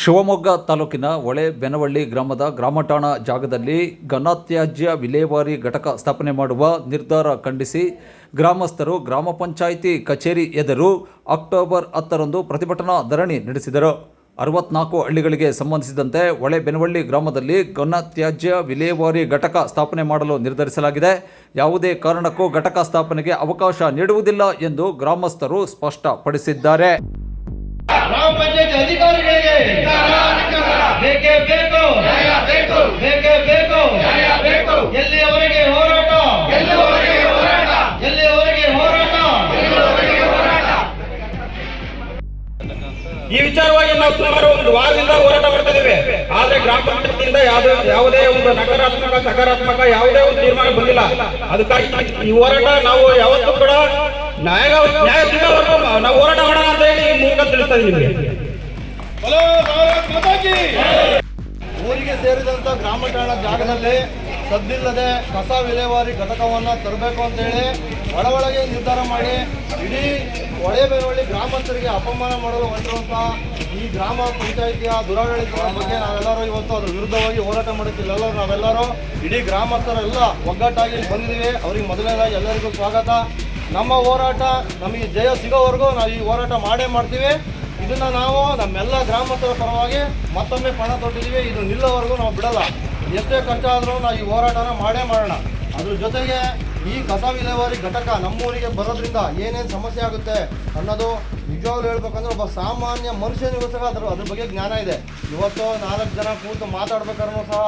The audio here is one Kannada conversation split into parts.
ಶಿವಮೊಗ್ಗ ತಾಲೂಕಿನ ಹೊಳೆ ಬೆನವಳ್ಳಿ ಗ್ರಾಮದ ಗ್ರಾಮಠಾಣ ಜಾಗದಲ್ಲಿ ಘನತ್ಯಾಜ್ಯ ವಿಲೇವಾರಿ ಘಟಕ ಸ್ಥಾಪನೆ ಮಾಡುವ ನಿರ್ಧಾರ ಖಂಡಿಸಿ ಗ್ರಾಮಸ್ಥರು ಗ್ರಾಮ ಪಂಚಾಯಿತಿ ಕಚೇರಿ ಎದುರು ಅಕ್ಟೋಬರ್ ಹತ್ತರಂದು ಪ್ರತಿಭಟನಾ ಧರಣಿ ನಡೆಸಿದರು. ಅರವತ್ನಾಲ್ಕು ಹಳ್ಳಿಗಳಿಗೆ ಸಂಬಂಧಿಸಿದಂತೆ ಹೊಳೆ ಬೆನವಳ್ಳಿ ಗ್ರಾಮದಲ್ಲಿ ಘನತ್ಯಾಜ್ಯ ವಿಲೇವಾರಿ ಘಟಕ ಸ್ಥಾಪನೆ ಮಾಡಲು ನಿರ್ಧರಿಸಲಾಗಿದೆ. ಯಾವುದೇ ಕಾರಣಕ್ಕೂ ಘಟಕ ಸ್ಥಾಪನೆಗೆ ಅವಕಾಶ ನೀಡುವುದಿಲ್ಲ ಎಂದು ಗ್ರಾಮಸ್ಥರು ಸ್ಪಷ್ಟಪಡಿಸಿದ್ದಾರೆ. ಅಧಿಕಾರಿಗಳಿಗೆ ಬೇಕು ಎಲ್ಲಿಯವರೆಗೆ ಹೋರಾಟ? ಎಲ್ಲಿಯವರೆಗೆ ಹೋರಾಟ? ಈ ವಿಚಾರವಾಗಿ ನಾವು ಸುಮಾರು ಒಂದು ವಾರದಿಂದ ಹೋರಾಟ ಮಾಡ್ತಾ ಇದ್ದೇವೆ. ಆದ್ರೆ ಗ್ರಾಮ ಪಂಚಾಯತಿಯಿಂದ ಯಾವುದೇ ಯಾವುದೇ ಒಂದು ನಕಾರಾತ್ಮಕ ಸಕಾರಾತ್ಮಕ ಯಾವುದೇ ಒಂದು ತೀರ್ಮಾನ ಬಂದಿಲ್ಲ. ಅದಕ್ಕಾಗಿ ಈ ಹೋರಾಟ ನಾವು ಯಾವತ್ತೂ ಕೂಡ ನ್ಯಾಯ ನ್ಯಾಯ ಸಿಗೋವರೆಗೂ ನಾವು ಹೋರಾಟ ಮಾಡೋಣ ಅಂತ ಹೇಳಿ ಈ ಮೂಲಕ ತಿಳಿಸ್ತಾ ಇದ್ದೀವಿ ಊರಿಗೆ ಸೇರಿದಂತ ಗ್ರಾಮ ಠಾಣ ಜಾಗದಲ್ಲಿ ಸದ್ದಿಲ್ಲದೆ ಕಸ ವಿಲೇವಾರಿ ಘಟಕವನ್ನು ತರಬೇಕು ಅಂತೇಳಿ ಒಳ ಒಳಗೆ ನಿರ್ಧಾರ ಮಾಡಿ ಇಡೀ ಹೊಳೆ ಬೆರವಳ್ಳಿ ಗ್ರಾಮಸ್ಥರಿಗೆ ಅಪಮಾನ ಮಾಡಲು ಹೊರಟಿರುವಂತ ಈ ಗ್ರಾಮ ಪಂಚಾಯಿತಿಯ ದುರಾಡಳಿತದ ಬಗ್ಗೆ ನಾವೆಲ್ಲರೂ ಇವತ್ತು ಅದರ ವಿರುದ್ಧವಾಗಿ ಹೋರಾಟ ಮಾಡುತ್ತಿಲ್ಲ. ಎಲ್ಲರೂ ನಾವೆಲ್ಲರೂ ಇಡೀ ಗ್ರಾಮಸ್ಥರೆಲ್ಲ ಒಗ್ಗಟ್ಟಾಗಿ ಬಂದಿದ್ದೀವಿ. ಅವ್ರಿಗೆ ಮೊದಲನೇದಾಗಿ ಎಲ್ಲರಿಗೂ ಸ್ವಾಗತ. ನಮ್ಮ ಹೋರಾಟ, ನಮಗೆ ಜಯ ಸಿಗೋವರೆಗೂ ನಾವು ಈ ಹೋರಾಟ ಮಾಡೇ ಮಾಡ್ತೀವಿ. ಇದನ್ನು ನಾವು ನಮ್ಮೆಲ್ಲ ಗ್ರಾಮಸ್ಥರ ಪರವಾಗಿ ಮತ್ತೊಮ್ಮೆ ಪಣ ತೊಟ್ಟಿದ್ದೀವಿ. ಇದು ನಿಲ್ಲೋವರೆಗೂ ನಾವು ಬಿಡಲ್ಲ. ಎಷ್ಟೇ ಕಷ್ಟ ಆದರೂ ನಾವು ಈ ಹೋರಾಟನ ಮಾಡೇ ಮಾಡೋಣ. ಅದ್ರ ಜೊತೆಗೆ ಈ ಕಸ ವಿಲೇವಾರಿ ಘಟಕ ನಮ್ಮೂರಿಗೆ ಬರೋದ್ರಿಂದ ಏನೇನು ಸಮಸ್ಯೆ ಆಗುತ್ತೆ ಅನ್ನೋದು ನಿಜವಾಗ್ಲೂ ಹೇಳ್ಬೇಕಂದ್ರೆ ಒಬ್ಬ ಸಾಮಾನ್ಯ ಮನುಷ್ಯನಿಗೂ ಸಹ ಅದ್ರ ಅದ್ರ ಬಗ್ಗೆ ಜ್ಞಾನ ಇದೆ. ಇವತ್ತು ನಾಲ್ಕು ಜನ ಕೂತು ಮಾತಾಡ್ಬೇಕಾದ್ರೂ ಸಹ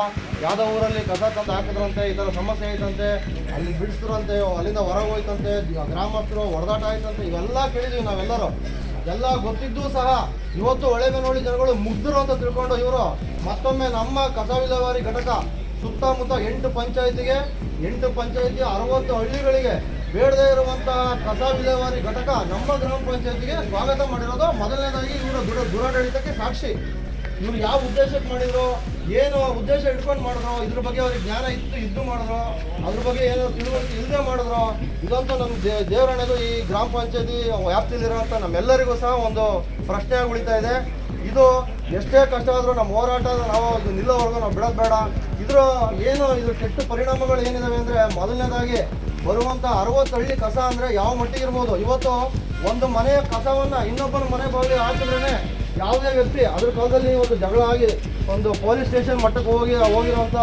ಯಾವುದೋ ಊರಲ್ಲಿ ಕಸ ತಂದು ಹಾಕಿದ್ರಂತೆ, ಈ ಥರ ಸಮಸ್ಯೆ ಐತಂತೆ, ಅಲ್ಲಿ ಬಿಡಿಸಿದ್ರಂತೆ ಅಲ್ಲಿಂದ ಹೊರಗೆ ಹೋಯ್ತಂತೆ, ಗ್ರಾಮಸ್ಥರು ಹೊಡೆದಾಟ ಆಯ್ತಂತೆ, ಇವೆಲ್ಲ ಕೇಳಿದ್ದೀವಿ ನಾವೆಲ್ಲರೂ. ಎಲ್ಲ ಗೊತ್ತಿದ್ದು ಸಹ ಇವತ್ತು ಹೊಳೆಬೆನೋಳಿ ಜನಗಳು ಮುಗ್ಧರು ಅಂತ ತಿಳ್ಕೊಂಡು ಇವರು ಮತ್ತೊಮ್ಮೆ ನಮ್ಮ ಕಸ ವಿಲೇವಾರಿ ಘಟಕ ಸುತ್ತಮುತ್ತ ಎಂಟು ಪಂಚಾಯಿತಿಗೆ, ಎಂಟು ಪಂಚಾಯಿತಿ ಅರವತ್ತು ಹಳ್ಳಿಗಳಿಗೆ ಬೇಡದೇ ಇರುವಂತಹ ಕಸ ವಿಲೇವಾರಿ ಘಟಕ ನಮ್ಮ ಗ್ರಾಮ ಪಂಚಾಯತಿಗೆ ಸ್ವಾಗತ ಮಾಡಿರೋದು. ಮೊದಲನೇದಾಗಿ ಇವರ ದುರ, ದುರಾಡಳಿತಕ್ಕೆ ಸಾಕ್ಷಿ. ಇವ್ರು ಯಾವ ಉದ್ದೇಶಕ್ಕೆ ಮಾಡಿದ್ರು, ಏನು ಉದ್ದೇಶ ಇಟ್ಕೊಂಡು ಮಾಡಿದ್ರು, ಇದ್ರ ಬಗ್ಗೆ ಅವ್ರಿಗೆ ಜ್ಞಾನ ಇತ್ತು, ಇದ್ದು ಮಾಡಿದ್ರು, ಅದ್ರ ಬಗ್ಗೆ ಏನೋ ತಿಳುವಳಿಕೆ ಇಲ್ಲದೆ ಮಾಡಿದ್ರು, ಇದಂತೂ ನಮ್ಮ ದೇ ದೇವರಣೆದು ಈ ಗ್ರಾಮ ಪಂಚಾಯತಿ ವ್ಯಾಪ್ತಿಲಿರುವಂಥ ನಮ್ಮೆಲ್ಲರಿಗೂ ಸಹ ಒಂದು ಪ್ರಶ್ನೆ ಉಳಿತಾ ಇದೆ ಇದು ಎಷ್ಟೇ ಕಷ್ಟ ಆದರೂ ನಮ್ಮ ಹೋರಾಟ ನಾವು ಇದು ನಿಲ್ಲೋವರೆಗೂ ನಾವು ಬಿಡೋದು ಬೇಡ. ಇದ್ರ ಏನು ಇದು ಕೆಟ್ಟ ಪರಿಣಾಮಗಳು ಏನಿದಾವೆ ಅಂದರೆ ಮೊದಲನೇದಾಗಿ ಬರುವಂಥ ಅರವತ್ತು ಹಳ್ಳಿ ಕಸ ಅಂದರೆ ಯಾವ ಮಟ್ಟಿಗೆ ಇರ್ಬೋದು? ಇವತ್ತು ಒಂದು ಮನೆಯ ಕಸವನ್ನು ಇನ್ನೊಬ್ಬನ ಮನೆ ಬಾಗಿಲು ಹಾಕಿದ್ರೇ ಯಾವುದೇ ವ್ಯಕ್ತಿ ಅದ್ರ ಕಾಲದಲ್ಲಿ ಒಂದು ಜಗಳ ಆಗಿ ಒಂದು ಪೊಲೀಸ್ ಸ್ಟೇಷನ್ ಮಟ್ಟಕ್ಕೆ ಹೋಗಿ ಹೋಗಿರುವಂಥ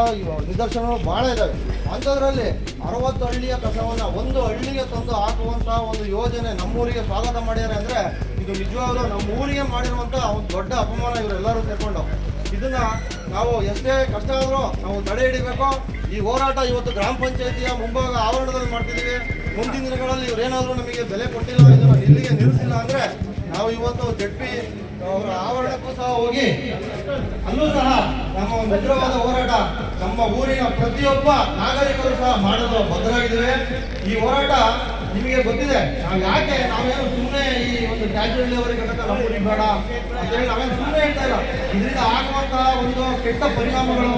ನಿದರ್ಶನಗಳು ಭಾಳ ಇದ್ದಾವೆ ಅಂಥದ್ರಲ್ಲಿ ಅರವತ್ತು ಹಳ್ಳಿಯ ಕಸವನ್ನು ಒಂದು ಹಳ್ಳಿಗೆ ತಂದು ಹಾಕುವಂಥ ಒಂದು ಯೋಜನೆ ನಮ್ಮೂರಿಗೆ ಸ್ವಾಗತ ಮಾಡ್ಯಾರೆ ಅಂದರೆ ಇದು ನಿಜವಾಗ್ಲೂ ನಮ್ಮ ಊರಿಗೆ ಮಾಡಿರುವಂಥ ಒಂದು ದೊಡ್ಡ ಅಪಮಾನ ಇವರೆಲ್ಲರೂ ಸೇರ್ಕೊಂಡು. ಇದನ್ನ ನಾವು ಎಷ್ಟೇ ಕಷ್ಟ ಆದರೂ ನಾವು ತಡೆ ಹಿಡಿಬೇಕು. ಈ ಹೋರಾಟ ಇವತ್ತು ಗ್ರಾಮ ಪಂಚಾಯತಿಯ ಮುಂಭಾಗ ಆವರಣದಲ್ಲಿ ಮಾಡ್ತಿದ್ದೀವಿ. ಮುಂದಿನ ದಿನಗಳಲ್ಲಿ ಇವರೇನಾದರೂ ನಮಗೆ ಬೆಲೆ ಕೊಟ್ಟಿಲ್ಲ, ಇದನ್ನು ಇಲ್ಲಿಗೆ ನಿಲ್ಲಿಸಿಲ್ಲ ಅಂದರೆ ನಾವು ಇವತ್ತು ಜಡ್ಪಿ ಅವರ ಆವರಣಕ್ಕೂ ಸಹ ಹೋಗಿ ಅಲ್ಲೂ ಸಹ ನಮ್ಮ ಒಂದು ಹೋರಾಟ ನಮ್ಮ ಊರಿನ ಪ್ರತಿಯೊಬ್ಬ ನಾಗರಿಕರು ಸಹ ಮಾಡಲು ಬದ್ಧರಾಗಿದ್ದೇವೆ ಈ ಹೋರಾಟ ನಿಮಗೆ ಗೊತ್ತಿದೆ. ನಾವು ಯಾಕೆ, ನಾವೇನು ಸುಮ್ಮನೆ ಈ ಒಂದು ತ್ಯಾಜ್ಯ ಲೆವೆಲ್ಗೆ ನಮ್ಮ ಊರಿಗೆ ಬೇಡ. ಅಂತೇಳಿ ನಾವೇನು ಸುಮ್ಮನೆ ಹೇಳ್ತಾ ಇಲ್ಲ. ಇದರಿಂದ ಆಗುವಂತಹ ಒಂದು ಕೆಟ್ಟ ಪರಿಣಾಮಗಳು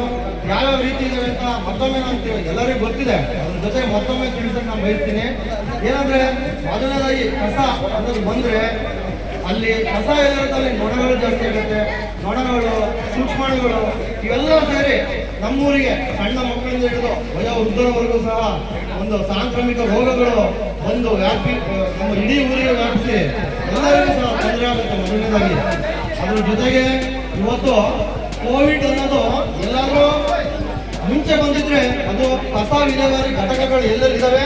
ಯಾವ್ಯಾವ ರೀತಿ ಇದಾವೆ ಅಂತ ಮತ್ತೊಮ್ಮೆ ನಾನು ಎಲ್ಲರಿಗೂ ಗೊತ್ತಿದೆ. ಅದ್ರ ಜೊತೆ ಮತ್ತೊಮ್ಮೆ ತಿಳಿಸಕ್ಕೆ ನಾನು ಬಯಸ್ತೀನಿ. ಏನಂದ್ರೆ, ಮೊದಲನೇದಾಗಿ ಕಸ ಅನ್ನೋದು ಬಂದ್ರೆ ಅಲ್ಲಿ ಕಸ ಇಲ್ಲಿರುತ್ತೆ ಅಲ್ಲಿ ನೊಣಗಳು ಜಾಸ್ತಿ ಆಗುತ್ತೆ ನೊಣಗಳು, ಸೂಕ್ಷ್ಮಾಣುಗಳು ಇವೆಲ್ಲ ಸೇರಿ ನಮ್ಮೂರಿಗೆ ಸಣ್ಣ ಮಕ್ಕಳಿಂದ ಹಿಡಿದು ವಯೋ ವೃದ್ಧರವರೆಗೂ ಸಹ ಒಂದು ಸಾಂಕ್ರಾಮಿಕ ರೋಗಗಳು ಬಂದು ವ್ಯಾಪಿ ನಮ್ಮ ಇಡೀ ಊರಿಗೆ ವ್ಯಾಪಿಸಿ ಎಲ್ಲರಿಗೂ ಸಹ ತೊಂದರೆ ಆಗುತ್ತೆ ಮೊದಲನೇದಾಗಿ ಅದ್ರ ಜೊತೆಗೆ ಇವತ್ತು ಕೋವಿಡ್ ಅನ್ನೋದು ಎಲ್ಲಾದ್ರೂ ಮುಂಚೆ ಬಂದಿದ್ರೆ ಅದು ಕಸ ವಿಲೇವಾರಿ ಘಟಕಗಳು ಎಲ್ಲೆಲ್ಲಿದ್ದಾವೆ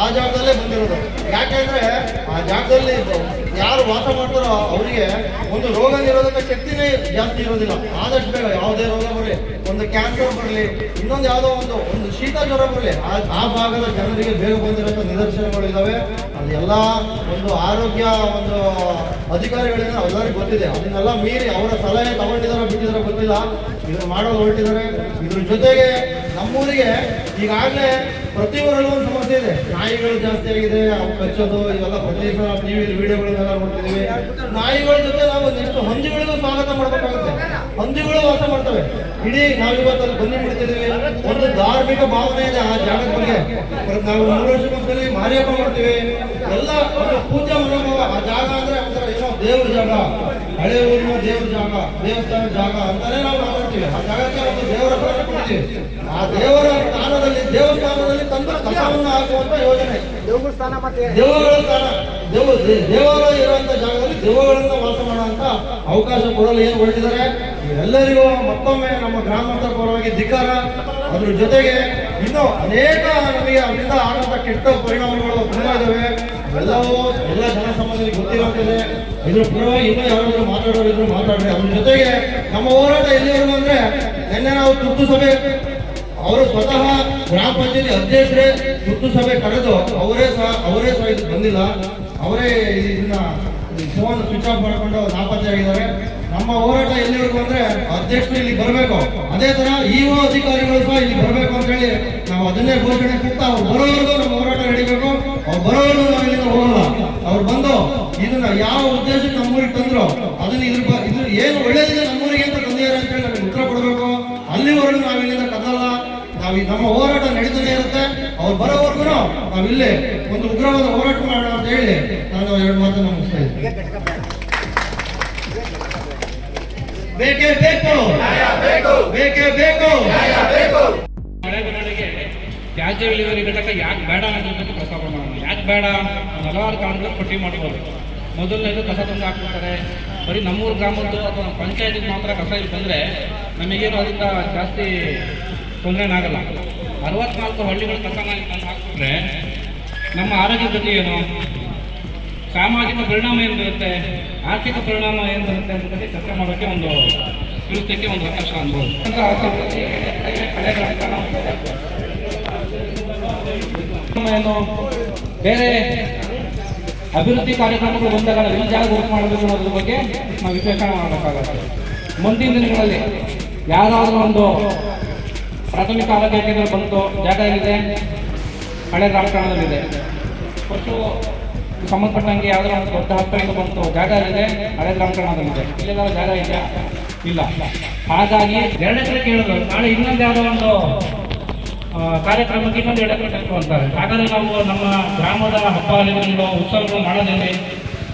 ಆ ಜಾಗದಲ್ಲೇ ಬಂದಿರೋದು. ಯಾಕೆಂದ್ರೆ ಆ ಜಾಗದಲ್ಲಿ ಯಾರು ವಾಸ ಮಾಡ್ತಾರೋ ಅವರಿಗೆ ಒಂದು ರೋಗ ನಿರೋಧಕ ಶಕ್ತಿನೇ ಜಾಸ್ತಿ ಇರೋದಿಲ್ಲ. ಆದಷ್ಟು ಬೇಗ ಯಾವುದೇ ರೋಗ ಬರಲಿ, ಒಂದು ಕ್ಯಾನ್ಸರ್ ಬರಲಿ, ಇನ್ನೊಂದು ಯಾವುದೋ ಒಂದು ಒಂದು ಶೀತ ಜ್ವರ ಬರಲಿ, ಆ ಭಾಗದ ಜನರಿಗೆ ಬೇಗ ಬಂದಿರೋಂಥ ನಿದರ್ಶನಗಳು ಇದ್ದಾವೆ ಅದೆಲ್ಲ ಒಂದು ಆರೋಗ್ಯ ಒಂದು ಅಧಿಕಾರಿಗಳಿಂದ ಎಲ್ಲರಿಗೂ ಗೊತ್ತಿದೆ. ಅದನ್ನೆಲ್ಲ ಮೀರಿ ಅವರ ಸಲಹೆ ತಗೊಂಡಿದಾರೋ ಬಿಟ್ಟಿದಾರೋ ಗೊತ್ತಿಲ್ಲ. ಇದನ್ನ ಮಾಡೋದು ಹೊರಟಿದ್ದಾರೆ ಇದ್ರ ಜೊತೆಗೆ ನಮ್ಮೂರಿಗೆ ಈಗಾಗಲೇ ಪ್ರತಿ ಒಂದು ಸಮಸ್ಯೆ ಇದೆ. ನಾಯಿಗಳು ಜಾಸ್ತಿ ಆಗಿದೆ, ಅವು ಕಚ್ಚೋದು, ಇವೆಲ್ಲ ಪ್ರತಿ ಸಲ ಟಿವಿ ವಿಡಿಯೋಗಳನ್ನೆಲ್ಲ ನೋಡ್ತಿದ್ದೀವಿ ನಾಯಿಗಳ ಜೊತೆ ನಾವು ಒಂದಿಷ್ಟು ಹಂದಿಗಳಿಗೂ ಸ್ವಾಗತ ಮಾಡಬೇಕಾಗುತ್ತೆ. ಹಂದಿಗಳು ವಾಸ ಮಾಡ್ತವೆ. ಇಡೀ ನಾವು ಇವತ್ತಲ್ಲಿ ಬನ್ನಿ ಬಿಡ್ತಿದ್ದೀವಿ ಒಂದು ಧಾರ್ಮಿಕ ಭಾವನೆ ಇದೆ ಆ ಜಾಗದ ಬಗ್ಗೆ. ನಾವು ಮೂರು ವರ್ಷಕ್ಕೊಂದ್ಸಲಿ ಮಾರಿಯಪ್ಪ ಮಾಡ್ತೀವಿ. ಎಲ್ಲ ಪೂಜಾ ಮನೋಭಾವ ಆ ಜಾಗ ಅಂದ್ರೆ ದೇವ್ರ ಜಾಗ ಹಳೆ ಊರಿನ ದೇವ್ರ ಜಾಗ ದೇವಸ್ಥಾನ ಜಾಗ ಅಂತಾನೆ ನಾವು ಮಾತಾಡ್ತೀವಿ. ಆ ಜಾಗಕ್ಕೆ ಒಂದು ದೇವರ ಹೆಸರನ್ನ ಕೊಡ್ತೀವಿ ಆ ದೇವರ ಸ್ಥಾನದಲ್ಲಿ ದೇವಸ್ಥಾನದಲ್ಲಿ ತಂದು ಕಸವನ್ನು ಹಾಕುವಂತ ಯೋಜನೆ. ದೇವಗಳ ಸ್ಥಾನ. ದೇವ ದೇವಾಲಯ ಇರುವಂತ ಜಾಗದಲ್ಲಿ ದೇವಗಳನ್ನ ವಾಸ ಮಾಡುವಂತ ಅವಕಾಶ ಕೊಡಲು ಏನು ಹೊರಟಿದ್ದಾರೆ? ಎಲ್ಲರಿಗೂ ಮತ್ತೊಮ್ಮೆ ನಮ್ಮ ಗ್ರಾಮಸ್ಥರ ಪರವಾಗಿ ಧಿಕ್ಕಾರ. ಅದ್ರ ಜೊತೆಗೆ ಇನ್ನೂ ಅನೇಕ ನಮಗೆ ಅದರಿಂದ ಆಗುವಂತ ಕೆಟ್ಟ ಪರಿಣಾಮಗಳು ತುಂಬಾ ಇದಾವೆ. ಎಲ್ಲವೂ ಎಲ್ಲ ಜನ ಸಮಾಜದಲ್ಲಿ ಗೊತ್ತಿರುತ್ತದೆ ಇದ್ರ ಪರವಾಗಿ ಇನ್ನೂ ಯಾರಾದ್ರೂ ಮಾತಾಡೋರು ಇದ್ರು ಮಾತಾಡ್ರಿ. ಅದ್ರ ಜೊತೆಗೆ ನಮ್ಮ ಹೋರಾಟ ಎಲ್ಲಿವರೆಗೂ ಅಂದ್ರೆ ನಿನ್ನೆ ನಾವು ತುರ್ತು ಸಭೆ, ಅವರು ಸ್ವತಃ ಗ್ರಾಮ ಪಂಚಾಯತಿ ಅಧ್ಯಕ್ಷರೇ ತುರ್ತು ಸಭೆ ಕರೆದು ಅವರೇ ಸಹ ಅವರೇ ಸಹ ಇದು ಬಂದಿಲ್ಲ. ಅವರೇ ಇದನ್ನ ಫೋನ್ ಸ್ವಿಚ್ ಆಫ್ ಮಾಡಿಕೊಂಡು ನಾಪತ್ತೆ ಆಗಿದ್ದಾರೆ ನಮ್ಮ ಹೋರಾಟ ಎಲ್ಲಿವರೆಗೂ ಅಂದ್ರೆ ಅಧ್ಯಕ್ಷರು ಇಲ್ಲಿ ಬರಬೇಕು. ಅದೇ ತರ ಇಒ ಅಧಿಕಾರಿಗಳು ಸಹ ಇಲ್ಲಿ ಬರಬೇಕು ಅಂತ ಹೇಳಿ ನಾವು ಅದನ್ನೇ ಘೋಷಣೆ ಕೊಡ್ತಾ ಅವ್ರು ಬರೋವರೆಗೂ ನಮ್ಮ ಹೋರಾಟ ನಡೀಬೇಕು. ಅವ್ರು ಬರೋವರೆಗೂ ನಾವು ಇಲ್ಲಿಂದ ಹೋಗಲ್ಲ. ಅವ್ರು ಬಂದು ಇದನ್ನ ಯಾವ ಉದ್ದೇಶಕ್ಕೆ ನಮ್ಮೂರಿಗೆ ತಂದ್ರು ಅದನ್ನ ಇದ್ರ ಇದ್ರ ಏನು ಒಳ್ಳೇದಿದೆ ನಮ್ಮೂರಿಗೆ ಅಂತ ತಂದಿದ್ದಾರೆ ಅಂತ ಹೇಳಿ ನಮಗೆ ಉತ್ತರ ಕೊಡಬೇಕು. ಅಲ್ಲಿವರೆಗೂ ನಾವು ಇಲ್ಲಿಂದ ಕದಲ್ಲ. ನಾವು ನಮ್ಮ ಹೋರಾಟ ನಡೀತಾನೆ ಇರುತ್ತೆ. ಅವ್ರು ಬರೋವರೆಗೂ ನಾವು ಇಲ್ಲೇ ಒಂದು ಉಗ್ರವಾದ ಹೋರಾಟ ಮಾಡೋಣ ಅಂತ ಹೇಳಿ ನಾನು ಎರಡು ಮಾತನ್ನು ಮುಗಿಸ್ತಾ ಇದ್ದೀನಿ. ಬೇಕೇ ಬೇಕು. ಬೇಕೇ ಬೇಕು. ತ್ಯಾಜ್ಯ ವಿಲೇವಾರಿ ಘಟಕ ಯಾಕೆ ಬೇಡ ಅನ್ನೋದನ್ನು ಪ್ರಸ್ತಾಪ ಮಾಡೋಣ. ಯಾಕೆ ಬೇಡ ಹಲವಾರು ಕಾರಣಗಳು ಪಟ್ಟಿ ಮಾಡ್ಬೋದು. ಮೊದಲನೇದು ಕಸ ತಂದು ಹಾಕ್ಬಿಡ್ತಾರೆ. ಬರೀ ನಮ್ಮೂರು ಗ್ರಾಮದ್ದು ಅಥವಾ ಪಂಚಾಯತಿಗೆ ಮಾತ್ರ ಕಸ ಇಲ್ಲಿ ಬಂದರೆ ನಮಗೇನು ಅದರಿಂದ ಜಾಸ್ತಿ ತೊಂದರೆನಾಗಲ್ಲ. ಅರವತ್ನಾಲ್ಕು ಹಳ್ಳಿಗಳು ಕಸ ಹಾಕ್ಬಿಟ್ರೆ ನಮ್ಮ ಆರೋಗ್ಯ ಗತಿ ಏನು? ಸಾಮಾಜಿಕ ಪರಿಣಾಮ ಏನು ಬರುತ್ತೆ? ಆರ್ಥಿಕ ಪರಿಣಾಮ ಏನು ಬರುತ್ತೆ ಅಂತ ಚರ್ಚೆ ಮಾಡೋಕ್ಕೆ ಒಂದು ತಿಳಿಸಲಿಕ್ಕೆ ಒಂದು ಅವಕಾಶ ಅನ್ಬೋದು. ಏನು? ಬೇರೆ ಅಭಿವೃದ್ಧಿ ಕಾರ್ಯಕ್ರಮಗಳು ಬಂದಾಗ ಎಲ್ಲಿ ಜಾಗ ಗುರುತು ಮಾಡಬೇಕು ಅನ್ನೋದ್ರ ಬಗ್ಗೆ ನಾವು ವಿಶ್ಲೇಷಣೆ ಮಾಡಬೇಕಾಗುತ್ತೆ. ಮುಂದಿನ ದಿನಗಳಲ್ಲಿ ಯಾರಾದರೂ ಒಂದು ಪ್ರಾಥಮಿಕ ಆರೋಗ್ಯ ಕೇಂದ್ರ ಬಂತು ಜಾಗ ಏನಿದೆ? ಹಳೆ ರಾಜಕಾರಣದಲ್ಲಿದೆ ಒಟ್ಟು ಸಂಬಂಧಪಟ್ಟಂಗೆ ಯಾವ್ದಾರ ಒಂದು ದೊಡ್ಡ ಹಾಸ್ಪಿಟಲ್ ಬಂತು ಜಾಗ ಇದೆ ಹಳೆ ರಾಮಕಾರಣದಲ್ಲಿದೆ. ಇಲ್ಲೆಲ್ಲ ಜಾಗ ಇದೆಯಾ? ಇಲ್ಲ. ಹಾಗಾಗಿ ಎರಡು ಎಕರೆ ಕೇಳಿದ್ರು, ನಾಳೆ ಇನ್ನೊಂದು ಯಾವುದೋ ಒಂದು ಕಾರ್ಯಕ್ರಮಕ್ಕೆ ಇನ್ನೊಂದು ಎರಡು ಎಕರೆ ಅಂತಾರೆ ಹಾಗಾದ್ರೆ ನಾವು ನಮ್ಮ ಗ್ರಾಮದ ಹಬ್ಬ ಹರಿದಿನಗಳು, ಉತ್ಸವಗಳು ಮಾಡೋದಿಲ್ಲ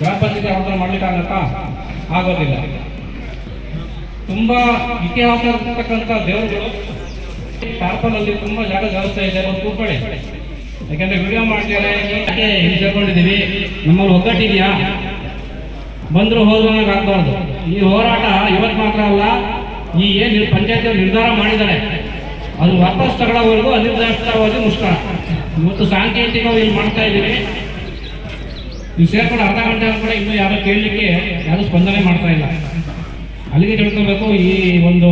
ಗ್ರಾಮ ಪಂಚಾಯತಿ ಯಾವ ಮಾಡ್ಲಿಕ್ಕಾಗತ್ತ ಆಗೋದಿಲ್ಲ. ತುಂಬಾ ಇತಿಹಾಸ ಇರ್ತಕ್ಕಂಥ ದೇವರುಗಳು ಟಾರ್ಪಲಲ್ಲಿ ತುಂಬಾ ಜಾಗ ಜಾಸ್ತಿ ಇದೆ ಒಂದು ಕೂತ್ಕೊಳ್ಳಿ. ಯಾಕಂದ್ರೆ ವಿಡಿಯೋ ಮಾಡ್ತಾರೆ ಸೇರ್ಕೊಂಡಿದ್ದೀವಿ ನಮ್ಮಲ್ಲಿ ಒಗ್ಗಟ್ಟಿದೆಯಾ ಬಂದ್ರು ಹೋದ್ರು ಆಗ್ಬಾರ್ದು. ಈ ಹೋರಾಟ ಇವತ್ತು ಮಾತ್ರ ಅಲ್ಲ, ಈ ಏನ್ ಪಂಚಾಯತ್ ನಿರ್ಧಾರ ಮಾಡಿದ್ದಾರೆ, ಅದು ವಾಪಸ್ ತಗೊಳ್ಳೋವರೆಗೂ ಅನಿರ್ದಿಷ್ಟವಾಗಿ ಮುಷ್ಕರ. ಇವತ್ತು ಸಾಂಕೇತಿಕವಾಗಿ ಇಲ್ಲಿ ಮಾಡ್ತಾ ಇದ್ದೀವಿ. ನೀವು ಸೇರ್ಕೊಂಡು ಅರ್ಧ ಗಂಟೆ ಕೂಡ ಇನ್ನೂ ಯಾರು ಕೇಳಲಿಕ್ಕೆ ಯಾರು ಸ್ಪಂದನೆ ಮಾಡ್ತಾ ಇಲ್ಲ. ಅಲ್ಲಿಗೆ ತಿಳ್ಕೊಬೇಕು, ಈ ಒಂದು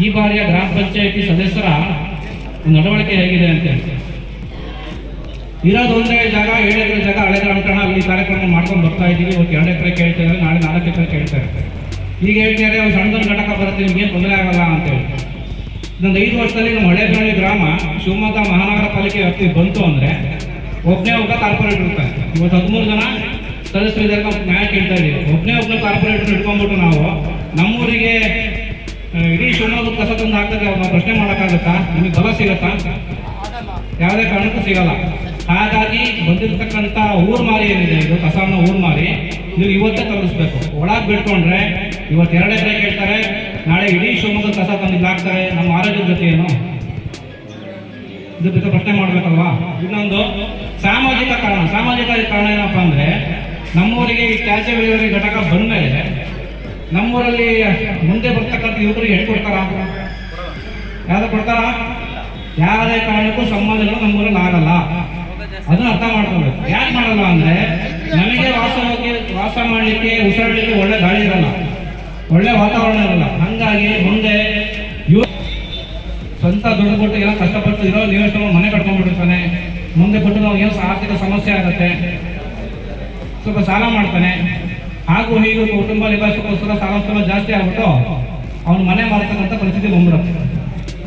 ಈ ಬಾರಿಯ ಗ್ರಾಮ ಪಂಚಾಯತಿ ಸದಸ್ಯರ ನಡವಳಿಕೆ ಹೇಗಿದೆ ಅಂತ ಇರೋದು ಒಂದೇ ಜಾಗ, ಏಳು ಎಕರೆ ಜಾಗ, ಹಳೆ ಗ್ರಾಮಕರಣ ಈ ಕಾರ್ಯಕ್ರಮ ಮಾಡ್ಕೊಂಡು ಬರ್ತಾ ಇದ್ದೀವಿ. ಇವತ್ತು ಎರಡು ಎಕರೆ ಕೇಳ್ತಾರೆ ನಾಳೆ ನಾಲ್ಕು ಎಕರೆ ಕೇಳ್ತಾರೆ ಈಗ ಹೇಳ್ತಾರೆ ಅವ್ರು ಸಣ್ಣದೊಂದು ಘಟಕ ಬರುತ್ತೆ. ನಿಮ್ಗೆ ತೊಂದರೆ ಆಗಲ್ಲ ಅಂತೇಳಿ ಇನ್ನೊಂದು ಐದು ವರ್ಷದಲ್ಲಿ ನಮ್ಮ ಹಳೆಬೆರಳಿ ಗ್ರಾಮ, ಶಿವಮೊಗ್ಗ ಮಹಾನಗರ ಪಾಲಿಕೆ ವ್ಯಾಪ್ತಿ ಬಂತು ಅಂದ್ರೆ ಒಬ್ಬನೇ ಒಬ್ಬ ಕಾರ್ಪೊರೇಟರ್ ಇರ್ತಾರೆ ಇವತ್ತು ಹದಿಮೂರು ಜನ ಸದಸ್ಯರು ಇದ್ದಾರೆ ನಾವು ನ್ಯಾಯ ಕೇಳ್ತಾ ಇದೀವಿ ಒಬ್ಬನೇ ಒಬ್ಬನೇ ಕಾರ್ಪೊರೇಟರ್ ಇಟ್ಕೊಂಡ್ಬಿಟ್ಟು ನಾವು ನಮ್ಮೂರಿಗೆ ಇಡೀ ಕಸ ತಂದು ಪ್ರಶ್ನೆ ಮಾಡೋಕ್ಕಾಗುತ್ತಾ? ನಿಮಗೆ ಬಲ ಸಿಗತ್ತಾ? ಯಾವುದೇ ಕಾರಣಕ್ಕೂ ಸಿಗಲ್ಲ. ಹಾಗಾಗಿ ಬಂದಿರತಕ್ಕಂಥ ಊರು ಮಾರಿ ಏನಿದೆ, ಇದು ಕಸವನ್ನ ಊರು ಮಾರಿ, ನೀವು ಇವತ್ತೇ ತಲುಪಿಸ್ಬೇಕು ಒಳಗೆ ಬಿಟ್ಕೊಂಡ್ರೆ, ಇವತ್ತು ಎರಡು ಎಕರೆ ಕೇಳ್ತಾರೆ ನಾಳೆ ಇಡೀ ಶಿವಮೊಗ್ಗ ಕಸ ತಂದು ಹಾಕ್ತಾರೆ, ನಮ್ಮ ಆರೋಗ್ಯದ ಗತಿ ಏನು? ಇದ್ರ ಪ್ರಶ್ನೆ ಮಾಡಬೇಕಲ್ವಾ? ಇನ್ನೊಂದು, ಸಾಮಾಜಿಕ ಕಾರಣ. ಸಾಮಾಜಿಕ ಕಾರಣ ಏನಪ್ಪಾ ಅಂದ್ರೆ, ನಮ್ಮೂರಿಗೆ ಈ ತ್ಯಾಜ್ಯ ವಿಲೇವಾರಿ ಘಟಕ ಬಂದ್ಮೇಲೆ, ನಮ್ಮೂರಲ್ಲಿ ಮುಂದೆ ಬರ್ತಕ್ಕಂಥ ಯುವಕರಿಗೆ ಎಷ್ಟು ಕೊಡ್ತಾರ? ಯಾವ್ದು ಕೊಡ್ತಾರ? ಯಾವುದೇ ಕಾರಣಕ್ಕೂ ಸಂಬಂಧಗಳು ನಮ್ಮೂರಲ್ಲಿ ಆಗಲ್ಲ. ಅದನ್ನ ಅರ್ಥ ಮಾಡ್ಕೋಬೇಕು. ಯಾಕೆ ಮಾಡಲ್ಲ ಅಂದ್ರೆ ನಮಗೆ ವಾಸವಾಗಿ ವಾಸ ಮಾಡಲಿಕ್ಕೆ, ಉಸಿರಾಡಲಿಕ್ಕೆ ಒಳ್ಳೆ ಗಾಳಿ ಇರಲ್ಲ. ಒಳ್ಳೆ ವಾತಾವರಣ ಇರಲ್ಲ. ಹಂಗಾಗಿ ಮುಂದೆ ಯುವ ಸ್ವಂತ ದುಡ್ಡು ಕೊಟ್ಟು ಎಲ್ಲ ಕಷ್ಟಪಟ್ಟು ಇರೋ ನಿವೇಶನ ಮನೆ ಕಟ್ಕೊಂಡ್ಬಿಟ್ಟಿರ್ತಾನೆ. ಮುಂದೆ ಕೊಟ್ಟು ನಾವು ಏನು ಆರ್ಥಿಕ ಸಮಸ್ಯೆ ಆಗುತ್ತೆ. ಸ್ವಲ್ಪ ಸಾಲ ಮಾಡ್ತಾನೆ. ಹಾಗೂ ಹೀಗೂ ಕುಟುಂಬ ನಿಭಾಯಿಸೋಕ್ಕೋಸ್ಕರ ಸಾಲ ಜಾಸ್ತಿ ಆಗ್ಬಿಟ್ಟು ಅವನು ಮನೆ ಮಾಡ್ತಕ್ಕಂಥ ಪರಿಸ್ಥಿತಿ ಬಂದ್ಬಿಡುತ್ತೆ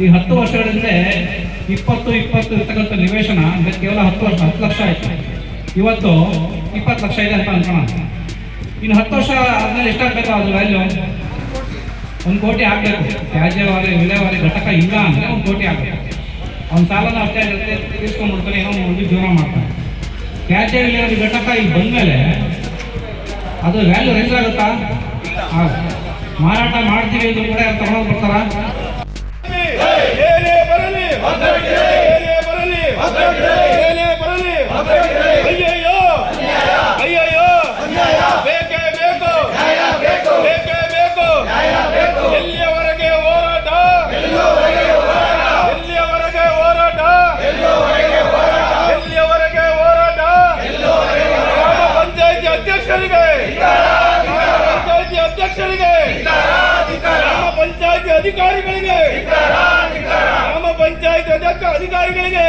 ಈ ಹತ್ತು ವರ್ಷಗಳಿಂದ ಇಪ್ಪತ್ತು ಇಪ್ಪತ್ತು ಇರ್ತಕ್ಕಂಥ ನಿವೇಶನ ಕೇವಲ ಹತ್ತು ವರ್ಷ, ಹತ್ತು ಲಕ್ಷ ಆಯ್ತು. ಇವತ್ತು ಇಪ್ಪತ್ತು ಲಕ್ಷ ಇದೆ ಅಂತ ಅನ್ಕೋಣ. ಇನ್ನು ಹತ್ತು ವರ್ಷ ಆದ್ಮೇಲೆ ಎಷ್ಟಾಗಬೇಕು ಅದು ವ್ಯಾಲ್ಯೂ ಒಂದು ಕೋಟಿ ಆಗ್ಬೇಕು. ತ್ಯಾಜ್ಯವಾರಿ, ವಿಲೇವಾರಿ ಘಟಕ ಇಲ್ಲ ಅಂದ್ರೆ ಒಂದು ಕೋಟಿ ಆಗ್ಬೇಕು. ಅವ್ನ ಸಾಲನ ಅಷ್ಟೇ ಇರುತ್ತೆ ತೀರ್ಸ್ಕೊಂಡ್ಬಿಡ್ತಾನೆ ಏನೋ ಒಂದು ಜೀವನ ಮಾಡ್ತಾನೆ ತ್ಯಾಜ್ಯ ವಿಲೇವಾರಿ ಘಟಕ ಇಲ್ಲಿ ಬಂದಮೇಲೆ ಅದು ವ್ಯಾಲ್ಯೂ ರೈಸ್ ಆಗುತ್ತಾ? ಆಗ- ಮಾರಾಟ ಮಾಡ್ತೀವಿ ಅಂದ್ರೂ ಕೂಡ ತಗೊಂಡು ಬರ್ತಾರ? ಏನೇ ಬರಲಿ ಏನೇ ಬರಲಿ ಏನೇ ಬರಲಿ ಅಯ್ಯಯ್ಯೋ. ಅಯ್ಯಯ್ಯೋ. ಬೇಕೇ ಬೇಕು. ಬೇಕೇ. ಬೇಕು ಅಧಿಕಾರಿಗಳಿಗೆ ಗ್ರಾಮ ಪಂಚಾಯತ್ ಅಧಿಕಾರಿಗಳಿಗೆ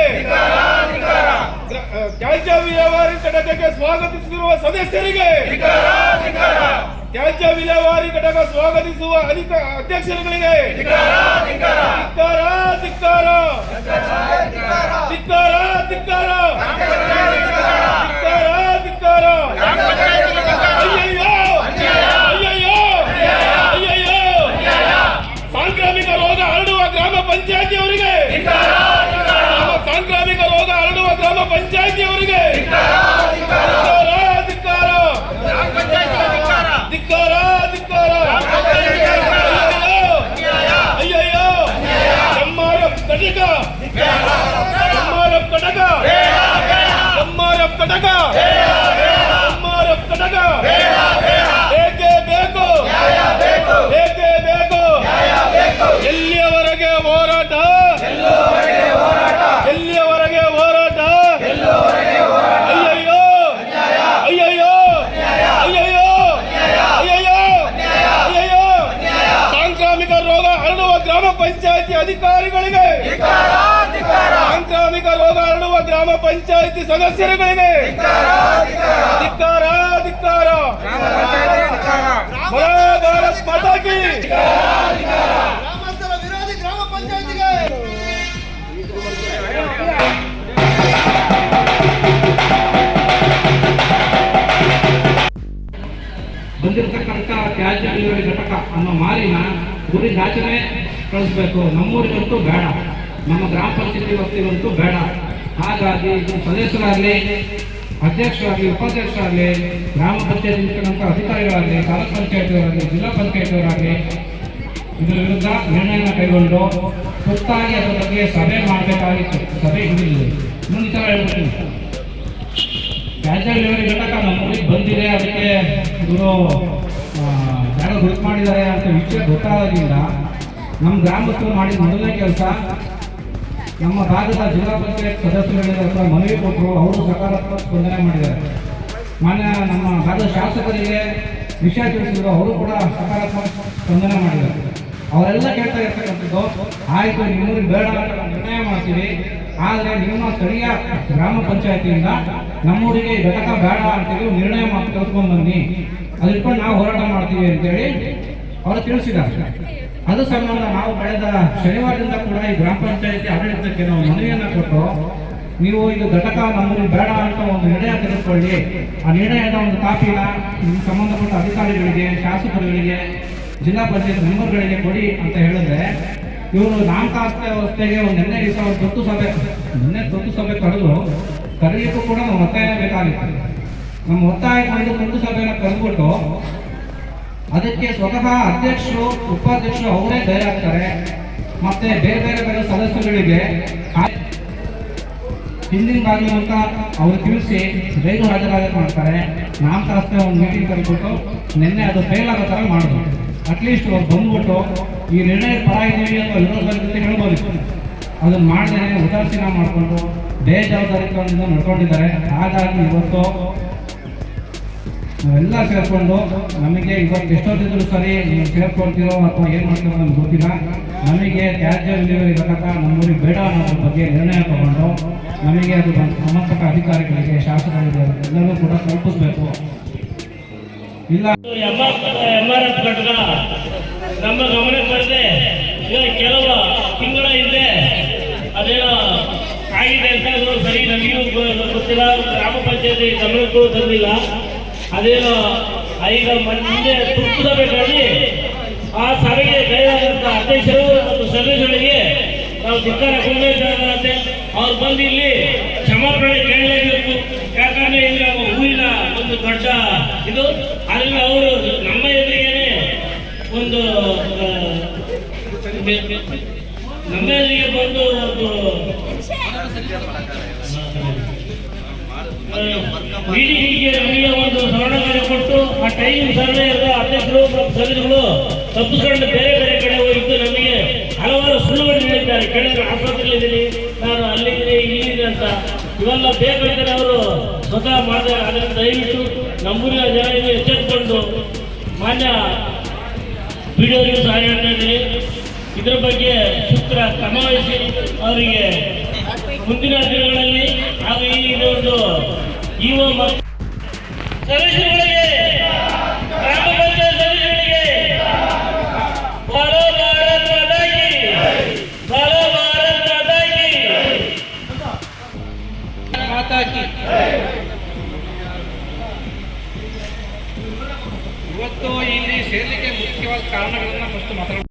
ತ್ಯಾಜ್ಯ ವಿಲೇವಾರಿ ಘಟಕಕ್ಕೆ ಸ್ವಾಗತಿಸಿರುವ ಸದಸ್ಯರಿಗೆ ತ್ಯಾಜ್ಯ ವಿಲೇವಾರಿ ಘಟಕ ಸ್ವಾಗತಿಸುವ ಅಧಿಕ ಅಧ್ಯಕ್ಷರುಗಳಿಗೆ ಧಿಕ್ಕಾರ ಧಿಕ್ಕಾರ ಧಿಕ್ಕಾರ ಧಿಕ್ಕಾರ ಧಿಕ್ಕಾರ ಧಿಕ್ಕಾರ ವಿಲೇವಾರಿ ಘಟಕ ಅನ್ನೋ ಮಾಲಿನ ಊರಿನಾಚೆನೆ ಕಳಿಸ್ಬೇಕು. ನಮ್ಮೂರಿಗಂತೂ ಬೇಡ. ನಮ್ಮ ಗ್ರಾಮ ಪಂಚಾಯತಿ ವ್ಯಕ್ತಿಗಂತೂ ಬೇಡ. ಹಾಗಾಗಿ ಸದಸ್ಯರಾಗಲಿ, ಅಧ್ಯಕ್ಷರಾಗಲಿ, ಉಪಾಧ್ಯಕ್ಷರಾಗಲಿ, ಗ್ರಾಮ ಪಂಚಾಯತ್ ಇರ್ತಕ್ಕಂಥ ಅಧಿಕಾರಿಗಳಾಗಲಿ, ತಾಲೂಕ್ ಪಂಚಾಯತಿಯವರಾಗಲಿ ಜಿಲ್ಲಾ ಪಂಚಾಯತಿಯವರಾಗಲಿ ಇದರ ವಿರುದ್ಧ ನಿರ್ಣಯನ ಕೈಗೊಂಡು ತುರ್ತಾಗಿ ಅದರ ಬಗ್ಗೆ ಸಭೆ ಮಾಡಬೇಕಾಗಿತ್ತು. ಸಭೆ ಹಿಡಿದಿದೆ ಇನ್ನೊಂದು ಥರ ಹೇಳ್ಬಿಡ್ತೀನಿ. ತ್ಯಾಜ್ಯ ಡೆಲಿವರಿ ಘಟಕ ನಮ್ಮ ಊರಿಗೆ ಬಂದಿದೆ. ಅದಕ್ಕೆ ಇವರು ಜಾಗ ಹೆಲ್ಪ್ ಮಾಡಿದ್ದಾರೆ ಅಂತ ವಿಷಯ ಗೊತ್ತಾದಾಗಿಂದ ನಮ್ಮ ಗ್ರಾಮಸ್ಥರು ಮಾಡಿದ ಮೊದಲನೇ ಕೆಲಸ, ನಮ್ಮ ಭಾಗದ ಜಿಲ್ಲಾ ಪಂಚಾಯತ್ ಸದಸ್ಯರುಗಳಿಗೆ ಹತ್ರ ಮನವಿ ಕೊಟ್ಟರು, ಅವರು ಸಕಾರಾತ್ಮಕ ಸ್ಪಂದನೆ ಮಾಡಿದ್ದಾರೆ. ಮಾನ್ಯ ನಮ್ಮ ಭಾಗದ ಶಾಸಕರಿಗೆ ವಿಷಯ ತಿಳಿಸಿದ್ರು, ಅವರು ಕೂಡ ಸಕಾರಾತ್ಮಕ ಸ್ಪಂದನೆ ಮಾಡಿದ್ದಾರೆ. ಅವರೆಲ್ಲ ಕೇಳ್ತಾ ಇರ್ತಕ್ಕಂಥದ್ದು ಆಯಿತು ನಿಮ್ಮೂರು ಬೇಡ ಅಂತ ನಿರ್ಣಯ ಮಾಡ್ತೀವಿ. ಆದರೆ ನಿಮ್ಮ ಸ್ಥಳೀಯ ಗ್ರಾಮ ಪಂಚಾಯತಿಯಿಂದ ನಮ್ಮೂರಿಗೆ ಘಟಕ ಬೇಡ ಅಂತೇಳಿ ನಿರ್ಣಯ ಮಾಡಿ ಕಲ್ತ್ಕೊಂಡು ಬನ್ನಿ ಅದು ಇಟ್ಕೊಂಡು ನಾವು ಹೋರಾಟ ಮಾಡ್ತೀವಿ ಅಂತೇಳಿ ಅವರು ತಿಳಿಸಿದ್ದಾರೆ. ಅದು ಸಂಬಂಧ ನಾವು ಕಳೆದ ಶನಿವಾರದಿಂದ ಕೂಡ ಈ ಗ್ರಾಮ ಪಂಚಾಯತಿ ಆಡಳಿತಕ್ಕೆ ನಾವು ಮನವಿಯನ್ನು ಕೊಟ್ಟು ನೀವು ಇದು ಘಟಕ ನಮ್ಮಲ್ಲಿ ಬೇಡ ಅಂತ ಒಂದು ನಿರ್ಣಯ ತೆಗೆದುಕೊಳ್ಳಿ. ಆ ನಿರ್ಣಯದ ಒಂದು ಕಾಪಿನ ಸಂಬಂಧಪಟ್ಟ ಅಧಿಕಾರಿಗಳಿಗೆ, ಶಾಸಕರುಗಳಿಗೆ, ಜಿಲ್ಲಾ ಪಂಚಾಯತ್ ಮೆಂಬರ್ಗಳಿಗೆ ಕೊಡಿ ಅಂತ ಹೇಳಿದ್ರೆ ಇವರು ನಾಮಕಾಸ್ತೆ ವ್ಯವಸ್ಥೆಗೆ ಒಂದು ನಿನ್ನೆ ದಿವಸ ಒಂದು ತುರ್ತು ಸಭೆ ನಿನ್ನೆ ತುರ್ತು ಸಭೆ ಕರೆದು ಕರೀಲಿಕ್ಕೂ ಕೂಡ ನಾವು ಒತ್ತಾಯ ಬೇಕಾಗಿತ್ತು. ನಮ್ಮ ಒತ್ತಾಯ ಮಾಡಿ ಕುಂಟು ಸಭೆಯನ್ನು ಕರೆದ್ಬಿಟ್ಟು ಅದಕ್ಕೆ ಸ್ವತಃ ಅಧ್ಯಕ್ಷರು, ಉಪಾಧ್ಯಕ್ಷರು ಅವರೇ ಧೈರ್ಯ ಮತ್ತೆ ಬೇರೆ ಬೇರೆ ಬೇರೆ ಸದಸ್ಯರುಗಳಿಗೆ ಹಿಂದಿನ ಬಾಗಿಲು ಅಂತ ಅವರು ತಿಳಿಸಿ ರೈಲು ಹಾಜರಾಗಿ ಮಾಡ್ತಾರೆ. ನಾಮಕಾಸ್ತೆ ಒಂದು ಮೀಟಿಂಗ್ ಕರೆದ್ಬಿಟ್ಟು ನಿನ್ನೆ ಅದು ಫೇಲ್ ಆಗೋ ಥರ ಮಾಡಿದ್ರು ಅಟ್ಲೀಸ್ಟ್ ಅವ್ರು ಬಂದ್ಬಿಟ್ಟು ಈ ನಿರ್ಣಯ ಪರ ಇದ್ದೀವಿ ಅಥವಾ ವಿರೋಧ ಅಂತ ಹೇಳ್ಬೋದಿತ್ತು ಅದನ್ನು ಮಾಡದೆ ಉದಾಸೀನ ಮಾಡಿಕೊಂಡು ಬೇಜವಾಬ್ದಾರಿತ್ವದಿಂದ ನಡ್ಕೊಂಡಿದ್ದಾರೆ. ಹಾಗಾಗಿ ಇವತ್ತು ನಾವೆಲ್ಲ ಸೇರ್ಕೊಂಡು ನಮಗೆ ಇವತ್ತು ಎಷ್ಟೊತ್ತಿದ್ರು ಸರಿ ನೀವು ಸೇರ್ಕೊಳ್ತೀರೋ ಅಥವಾ ಏನು ಮಾಡ್ತೀರೋ ನಮ್ಗೆ ಗೊತ್ತಿಲ್ಲ. ನಮಗೆ ತ್ಯಾಜ್ಯ ವಿಲೇವಾರಿ ಘಟಕ ನಮ್ಮೂರಿಗೆ ಬೇಡ ಅನ್ನೋದ್ರ ಬಗ್ಗೆ ನಿರ್ಣಯ ತಗೊಂಡು ನಮಗೆ ಅದು ಸಂಬಂಧಪಟ್ಟ ಅಧಿಕಾರಿಗಳಿಗೆ, ಶಾಸಕರಿಗೆ ಎಲ್ಲರೂ ಕೂಡ ತಲುಪಿಸ್ಬೇಕು. ಇಲ್ಲ. ಎಂ ಆರ್ ಎಫ್ ಘಟಕ ನಮ್ಮ ಗಮನಕ್ಕೆ ಬರದೆ ಕೆಲವು ತಿಂಗಳ ಹಿಂದೆ ಅದೇನೋ ಆಗಿದೆ ಅಂತ ಸರಿ ನಮಗೂ ಗೊತ್ತಿಲ್ಲ. ಗ್ರಾಮ ಪಂಚಾಯತಿ ಗಮನಕ್ಕೂ ತಂದಿಲ್ಲ ಅದೇನೋ ಐದು ಮಂದಿ ಸಭೆ ಆ ಸಭೆಗೆ ಗೈರಾದಂತಹ ಅಧ್ಯಕ್ಷರು ಮತ್ತು ಸದಸ್ಯರಿಗೆ ನಾವು ಧಿಕ್ಕಾರ ಕೊಡಬೇಕಾಗುತ್ತೆ ಅವ್ರು ಬಂದು ಇಲ್ಲಿ ಕ್ಷಮಾಪಣೆ ಕೇಳಲೇಬೇಕು. ಯಾಕಂದ್ರೆ ಇಲ್ಲಿ ನಮ್ಮ ಹೂವಿನ ಒಂದು ದೊಡ್ಡ ಇದು. ಅದರಿಂದ ಅವರು ನಮ್ಮ ಎದುರಿಗೇನೆ ಒಂದು ನಮ್ಮ ಎದುರಿಗೆ ಬಂದು ಒಂದು ಮೀಟಿಂಗಿಗೆ ನಮಗೆ ಒಂದು ಸವರ್ಣಗಾರ ಕೊಟ್ಟು ಆ ಟೈಮ್ ಸರ್ವೆ ಅಧ್ಯಕ್ಷರು ಸದಸ್ಯರುಗಳು ತಪ್ಪಿಸ್ಕೊಂಡು ಬೇರೆ ಬೇರೆ ಕಡೆ ಹೋಗಿದ್ದು ನಮಗೆ ಹಲವಾರು ಸುಳ್ಳುಗಳು ಹೇಳಿದ್ದಾರೆ ಕಡೆ ಆಸ್ಪತ್ರೆಯಲ್ಲಿ ನಾನು ಅಲ್ಲಿದ್ದೀನಿ, ಇಲ್ಲಿದ್ದೀನಿ ಅಂತ. ಇವೆಲ್ಲ ಬೇಕಾದರೆ ಅವರು ಸ್ವತಃ ಮಾಡಿದ್ದಾರೆ ಅದನ್ನು ದಯವಿಟ್ಟು ನಮ್ಮೂರಿನ ಜನ ಇದು ಎಚ್ಚೆತ್ತುಕೊಂಡು ಮಾನ್ಯ ವಿಡಿಯೋರಿಗೂ ಸಹಾಯ ಮಾಡ್ತಾ ಇದ್ದೀನಿ. ಇದರ ಬಗ್ಗೆ ಸೂಕ್ತ ಕ್ರಮ ವಹಿಸಿ ಅವರಿಗೆ ಮುಂದಿನ ದಿನಗಳಲ್ಲಿ ಹಾಗೂ ಈ ಒಂದು ಮತ್ತು ಸದಸ್ಯರುಗಳಿಗೆ, ಗ್ರಾಮ ಪಂಚಾಯತ್ ಸದಸ್ಯರುಗಳಿಗೆ ಬಾಲೋ ಭಾರತ್ ಮಾತಾ ಕಿ ಬಾಲೋ ಭಾರತ್ ಮಾತಾ ಕಿ ಮಾತಾಕಿ ಇವತ್ತು ಇಲ್ಲಿ ಸೇರ್ಲಿಕ್ಕೆ ಮುಖ್ಯವಾದ ಕಾರಣಗಳನ್ನ ಫಸ್ಟ್ ಮಾತಾಡ